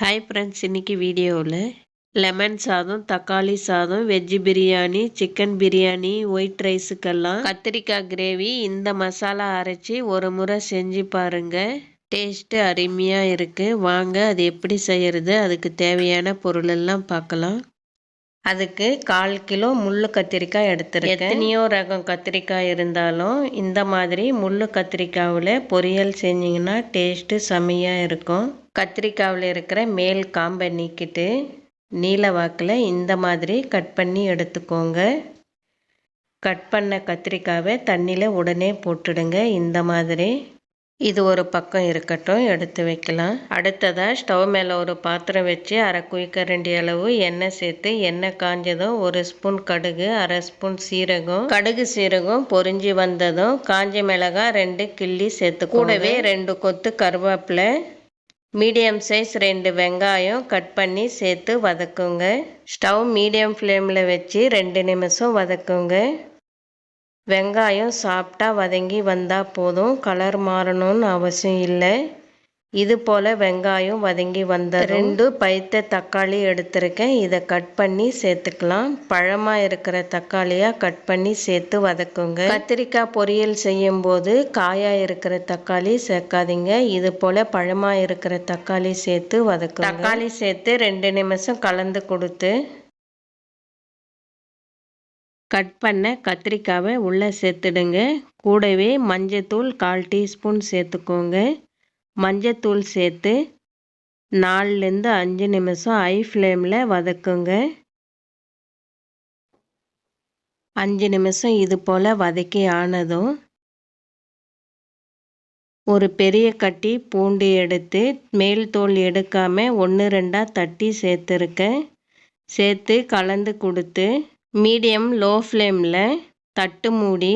Hi friends இன்றைக்கி வீடியோவில் lemon சாதம் தக்காளி சாதம் veg biryani chicken biryani white ரைஸுக்கெல்லாம் கத்திரிக்காய் கிரேவி இந்த மசாலா அரைச்சி ஒரு முறை செஞ்சு பாருங்கள் டேஸ்ட்டு அருமையாக இருக்குது வாங்க அது எப்படி செய்கிறது அதுக்கு தேவையான பொருளெல்லாம் பார்க்கலாம். அதுக்கு கால் கிலோ முள் கத்திரிக்காய் எடுத்துருக்கேன். எத்தனையோ ரகம் கத்திரிக்காய் இருந்தாலும் இந்த மாதிரி முள் கத்திரிக்காவில் பொரியல் செஞ்சிங்கன்னா டேஸ்ட்டு செம்மையாக இருக்கும். கத்திரிக்காவில் இருக்கிற மேல் காம்பை நீக்கிட்டு நீல வாக்கில் இந்த மாதிரி கட் பண்ணி எடுத்துக்கோங்க. கட் பண்ண கத்திரிக்காவை தண்ணியில் உடனே போட்டுடுங்க. இந்த மாதிரி இது ஒரு பக்கம் இருக்கட்டும் எடுத்து வைக்கலாம். அடுத்ததாக ஸ்டவ் மேலே ஒரு பாத்திரம் வச்சு அரை குயிக்கரண்டி அளவு எண்ணெய் சேர்த்து எண்ணெய் காஞ்சதும் ஒரு ஸ்பூன் கடுகு அரை ஸ்பூன் சீரகம். கடுகு சீரகம் பொறிஞ்சி வந்ததும் காஞ்ச மிளகாய் ரெண்டு கிள்ளி சேர்த்து கூடவே ரெண்டு கொத்து கருவேப்பிலை மீடியம் சைஸ் ரெண்டு வெங்காயம் கட் பண்ணி சேர்த்து வதக்குங்க. ஸ்டவ் மீடியம் ஃப்ளேமில் வச்சு ரெண்டு நிமிஷம் வதக்குங்க. வெங்காயம் சாப்பிட்டா வதங்கி வந்தால் போதும். கலர் மாறணும்னு அவசியம் இல்லை. இது போல் வெங்காயம் வதங்கி வந்த ரெண்டு பைத்த தக்காளி எடுத்திருக்கேன். இதை கட் பண்ணி சேர்த்துக்கலாம். பழமாக இருக்கிற தக்காளியாக கட் பண்ணி சேர்த்து வதக்குங்க. கத்திரிக்காய் பொரியல் செய்யும் போது காயாக இருக்கிற தக்காளி சேர்க்காதீங்க. இது போல் பழமாக இருக்கிற தக்காளி சேர்த்து வதக்கு தக்காளி சேர்த்து ரெண்டு நிமிஷம் கலந்து கொடுத்து கட் பண்ண கத்திரிக்காவை உள்ளே சேர்த்துடுங்க. கூடவே மஞ்சத்தூள் கால் டீஸ்பூன் சேர்த்துக்கோங்க. மஞ்சத்தூள் சேர்த்து நாலுலேருந்து அஞ்சு நிமிஷம் ஐ ஃப்ளேமில் வதக்குங்க. அஞ்சு நிமிஷம் இது போல் வதக்கி ஆனதும் ஒரு பெரிய கட்டி பூண்டு எடுத்து மேல் தோல் எடுக்காமல் ஒன்று ரெண்டாக தட்டி சேர்த்துருக்கேன் சேர்த்து கலந்து கொடுத்து மீடியம் லோ ஃப்ளேமில் தட்டு மூடி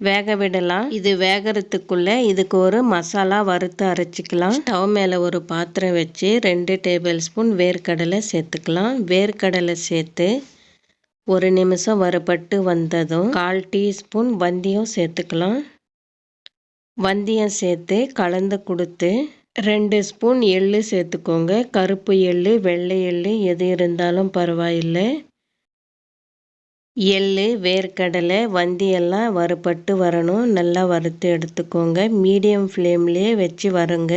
வேக விடலாம். இது வேகிறதுக்குள்ளே இதுக்கு ஒரு மசாலா வறுத்து அரைச்சிக்கலாம். ஸ்டவ் மேலே ஒரு பாத்திரம் வச்சு ரெண்டு டேபிள் ஸ்பூன் வேர்க்கடலை சேர்த்துக்கலாம். வேர்க்கடலை சேர்த்து ஒரு நிமிஷம் வறுபட்டு வந்ததும் கால் டீஸ்பூன் வந்தியம் சேர்த்துக்கலாம். வந்தியம் சேர்த்து கலந்து கொடுத்து ரெண்டு ஸ்பூன் எள்ளு சேர்த்துக்கோங்க. கருப்பு எள்ளு வெள்ளை எள்ளு எது இருந்தாலும் பரவாயில்லை. எள் வேர்க்கடலை வந்தியெல்லாம் வறுபட்டு வரணும். நல்லா வறுத்து எடுத்துக்கோங்க. மீடியம் ஃப்ளேம்லேயே வச்சு வருங்க.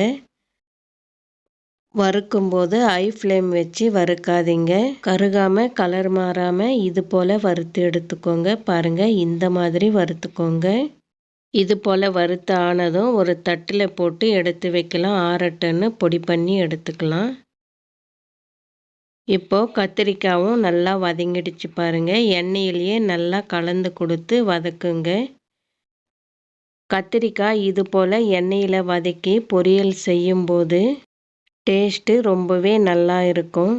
வறுக்கும்போது ஐ ஃப்ளேம் வச்சு வறுக்காதீங்க. கருகாமல் கலர் மாறாமல் இது போல் வறுத்து எடுத்துக்கோங்க. பாருங்கள் இந்த மாதிரி வறுத்துக்கோங்க. இது போல் வறுத்து ஆனதும் ஒரு தட்டில் போட்டு எடுத்து வைக்கலாம். ஆறட்டுன்னு பொடி பண்ணி எடுத்துக்கலாம். இப்போது கத்திரிக்காயும் நல்லா வதங்கிடுச்சு பாருங்கள் எண்ணெயிலேயே நல்லா கலந்து கொடுத்து வதக்குங்க. கத்திரிக்காய் இது போல் எண்ணெயில் வதக்கி பொரியல் செய்யும்போது டேஸ்ட்டு ரொம்பவே நல்லா இருக்கும்.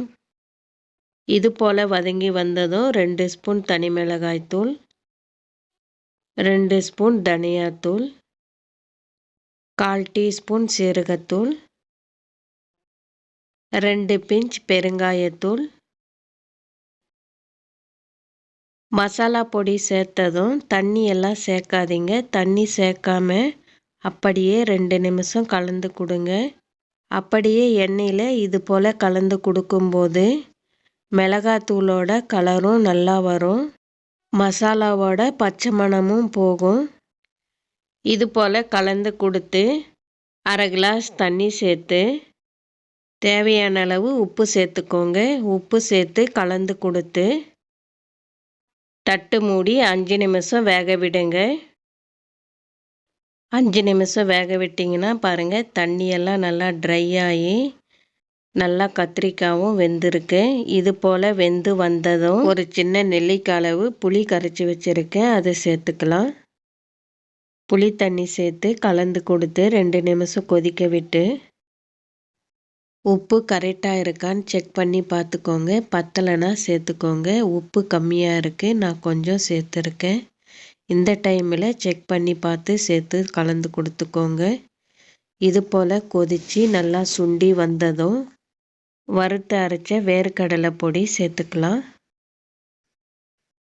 இது போல் வதங்கி வந்ததும் ரெண்டு ஸ்பூன் தனி மிளகாய்த்தூள் ரெண்டு ஸ்பூன் தனியாத்தூள் கால் டீஸ்பூன் சீரகத்தூள் ரெண்டு பிஞ்ச் பெருங்காயத்தூள் மசாலா பொடி சேர்த்ததும் தண்ணி எல்லாம் சேர்க்காதீங்க. தண்ணி சேர்க்காம அப்படியே ரெண்டு நிமிஷம் கலந்து கொடுங்க. அப்படியே எண்ணெயில் இது போல் கலந்து கொடுக்கும்போது மிளகாத்தூளோட கலரும் நல்லா வரும். மசாலாவோட பச்சை மணமும் போகும். இது போல் கலந்து கொடுத்து அரை கிளாஸ் தண்ணி சேர்த்து தேவையான அளவு உப்பு சேர்த்துக்கோங்க. உப்பு சேர்த்து கலந்து கொடுத்து தட்டு மூடி அஞ்சு நிமிஷம் வேக விடுங்க. அஞ்சு நிமிஷம் வேக விட்டிங்கன்னா பாருங்கள் தண்ணியெல்லாம் நல்லா ட்ரை ஆகி நல்லா கத்திரிக்காயும் வெந்திருக்கு. இது போல் வெந்து வந்ததும் ஒரு சின்ன நெல்லிக்காய் அளவு புளி கரைச்சி வச்சுருக்கேன். அதை சேர்த்துக்கலாம். புளி தண்ணி சேர்த்து கலந்து கொடுத்து ரெண்டு நிமிஷம் கொதிக்க விட்டு உப்பு கரெக்டாக இருக்கான்னு செக் பண்ணி பார்த்துக்கோங்க. பத்தலைன்னா சேர்த்துக்கோங்க. உப்பு கம்மியாக இருக்குது நான் கொஞ்சம் சேர்த்துருக்கேன். இந்த டைமில் செக் பண்ணி பார்த்து சேர்த்து கலந்து கொடுத்துக்கோங்க. இது போல் கொதித்து நல்லா சுண்டி வந்ததும் வறுத்து அரைச்ச வேர்க்கடலை பொடி சேர்த்துக்கலாம்.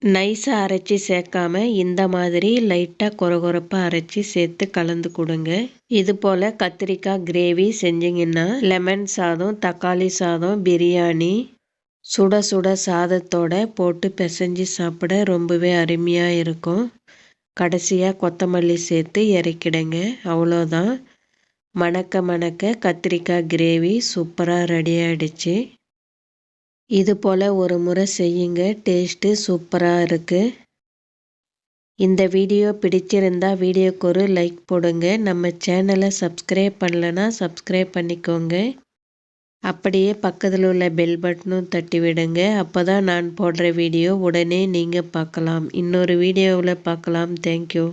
நைஸாக அரைச்சி சேர்க்காம இந்த மாதிரி லைட்டாக கொரகொரப்பாக அரைச்சி சேர்த்து கலந்து கொடுங்க. இது போல் கத்திரிக்காய் கிரேவி செஞ்சிங்கன்னா லெமன் சாதம் தக்காளி சாதம் பிரியாணி சுட சுட சாதத்தோட போட்டு பிசைஞ்சு சாப்பிட ரொம்பவே அருமையாக இருக்கும். கடைசியாக கொத்தமல்லி சேர்த்து இறக்கிடுங்க. அவ்வளோதான் மணக்க மணக்க கத்திரிக்காய் கிரேவி சூப்பராக ரெடி ஆகிடுச்சு இது போல் ஒரு முறை செய்யுங்க. டேஸ்ட்டு சூப்பராக இருக்குது இந்த வீடியோ பிடிச்சிருந்தா வீடியோக்கு ஒரு லைக் போடுங்க. நம்ம சேனலை சப்ஸ்கிரைப் பண்ணலன்னா சப்ஸ்கிரைப் பண்ணிக்கோங்க. அப்படியே பக்கத்தில் உள்ள பெல் பட்டனும் தட்டி விடுங்க. அப்போ தான் நான் போடுற வீடியோ உடனே நீங்கள் பார்க்கலாம். இன்னொரு வீடியோவில் பார்க்கலாம். தேங்க்யூ